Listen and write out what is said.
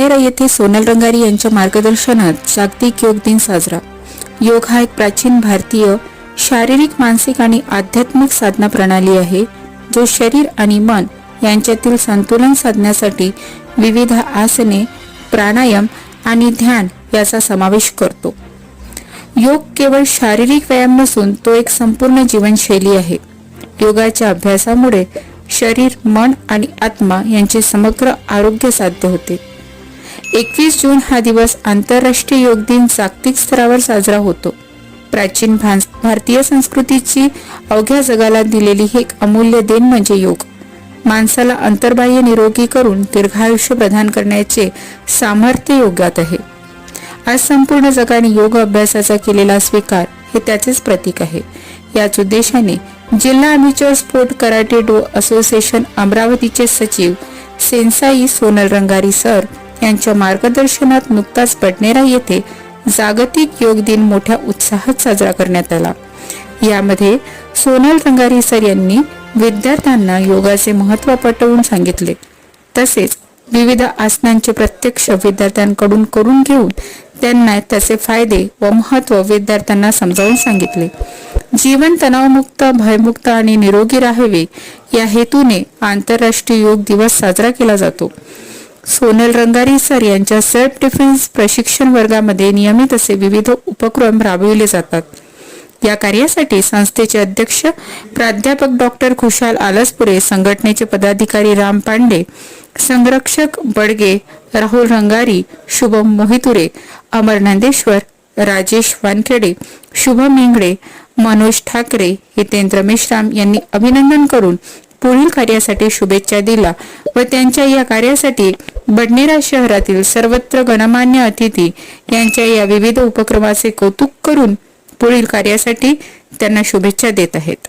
नेरा येथे सोनल रंगारी यांच्या मार्गदर्शनात जागतिक योग दिन साजरा. योग हा एक प्राचीन भारतीय शारीरिक मानसिक आणि आध्यात्मिक साधना प्रणाली आहे जो शरीर आणि मन यांच्यातील संतुलन साधण्यासाठी विविध आसने प्राणायाम आणि ध्यान याचा समावेश करतो. योग केवळ शारीरिक व्यायाम नसून तो एक संपूर्ण जीवनशैली आहे. योगाच्या अभ्यासामुळे शरीर मन आणि आत्मा यांचे समग्र आरोग्य साध्य होते. एकवीस जून हा दिवस आंतरराष्ट्रीय योग दिन जागतिक स्तरावर साजरा होतो. प्राचीन भारतीय संस्कृतीची अवघ्या जगाला दिलेली ही एक अमूल्य देण म्हणजे योग. माणसाला अंतर्बाह्य निरोगी करून दीर्घायुष्य प्रदान करण्याचे सामर्थ्य योगात आहे. आज संपूर्ण जगाने योग अभ्यासाचा केलेला स्वीकार हे त्याचेच प्रतीक आहे. याच उद्देशाने जिल्हा amateur sport karate do association अमरावतीचे सचिव सेन्साई सोनल रंगारी सर यांच्या मार्गदर्शनात नुकताच बडनेरा येथे जागतिक योग दिन मोठ्या उत्साहात साजरा करण्यात आला. यामध्ये सोनल रंगारी सर यांनी विद्यार्थ्यांना योगाचे महत्त्व पटवून सांगितले. तसेच विविध आसनांचे प्रत्यक्ष विद्यार्थ्यांकडून करून घेऊन त्यांना त्याचे फायदे व महत्त्व विद्यार्थ्यांना समजावून सांगितले. जीवन तणावमुक्त भयमुक्त आणि निरोगी राहावे या हेतूने आंतरराष्ट्रीय योग दिवस साजरा केला जातो. सोनल रंगारी सर यांच्या सेल्फ डिफेन्स प्रशिक्षण वर्गामध्ये नियमित असे विविध उपक्रम राबविले जातात. या कार्यासाठी संस्थेचे अध्यक्ष प्राध्यापक डॉक्टर खुशाल आलसपुरे संघटनेचे पदाधिकारी राम पांडे संरक्षक बडगे राहुल रंगारी शुभम मोहितुरे अमर नंदेश्वर राजेश वानखेडे शुभम इंगडे मनोज ठाकरे हितेंद्र मेश्राम यांनी अभिनंदन करून पुढील कार्यासाठी शुभेच्छा दिला व त्यांच्या या कार्यासाठी बडनेरा शहरातील सर्वत्र गणमान्य अतिथी यांच्या या विविध उपक्रमाचे कौतुक करून पुढील कार्यासाठी त्यांना शुभेच्छा देत आहेत.